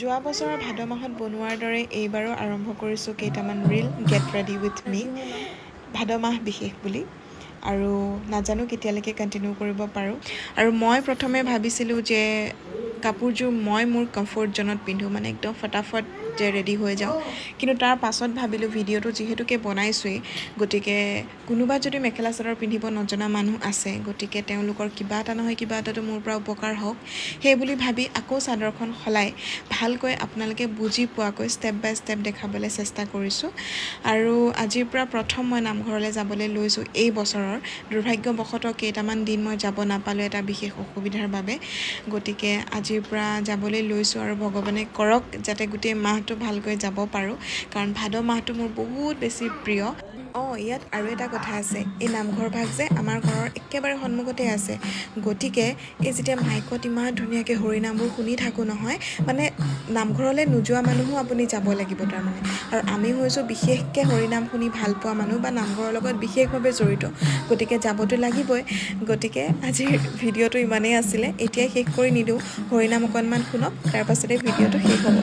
যোৱা বছৰৰ ভাদ মাহত বনোৱাৰ দৰে এইবাৰো আৰম্ভ কৰিছোঁ কেইটামান reel get ready with me ভাদ মাহ বিশেষ বুলি। আৰু নাজানো কেতিয়ালৈকে কণ্টিনিউ কৰিব পাৰোঁ। আৰু মই প্ৰথমে ভাবিছিলোঁ যে কাপোৰযোৰ মই মোৰ কমফৰ্ট জ'নত পিন্ধোঁ। মানে একদম ফটাফট যে ৰেডি হৈ যাওঁ। কিন্তু তাৰ পাছত ভাবিলোঁ ভিডিঅ'টো যিহেতুকে বনাইছোৱেই গতিকে কোনোবা যদি মেখেলা চাদৰ পিন্ধিব নজনা মানুহ আছে গতিকে তেওঁলোকৰ কিবা এটা নহয় কিবা এটাতো মোৰ পৰা উপকাৰ হওক সেই বুলি ভাবি আকৌ চাদৰখন সলাই ভালকৈ আপোনালোকে বুজি পোৱাকৈ ষ্টেপ বাই ষ্টেপ দেখাবলৈ চেষ্টা কৰিছোঁ। আৰু আজিৰ পৰা প্ৰথম মই নামঘৰলৈ যাবলৈ লৈছোঁ এই বছৰৰ। দুৰ্ভাগ্যবশতঃ কেইটামান দিন মই যাব নাপালোঁ এটা বিশেষ অসুবিধাৰ বাবে। গতিকে আজিৰ পৰা যাবলৈ লৈছোঁ আৰু ভগৱানে কৰক যাতে গোটেই মাহটো ভালকৈ যাব পাৰোঁ। কাৰণ ভাদ মাহটো মোৰ বহুত বেছি প্ৰিয়। অঁ ইয়াত আৰু এটা কথা আছে। এই নামঘৰ ভাগ যে আমাৰ ঘৰৰ একেবাৰে সন্মুখতে আছে। গতিকে এই যেতিয়া মাইকত ইমান ধুনীয়াকৈ হৰিনামবোৰ শুনি থাকোঁ নহয় মানে নামঘৰলৈ নোযোৱা মানুহো আপুনি যাব লাগিব তাৰমানে। আৰু আমি হৈছোঁ বিশেষকৈ হৰিনাম শুনি ভাল পোৱা মানুহ বা নামঘৰৰ লগত বিশেষভাৱে জড়িত। গতিকে যাবতো লাগিবই। গতিকে আজিৰ ভিডিঅ'টো ইমানেই আছিলে। এতিয়াই শেষ কৰি নিদিওঁ। হৰিনাম অকণমান শুনক। তাৰ পাছতে ভিডিঅ'টো শেষ হ'ব।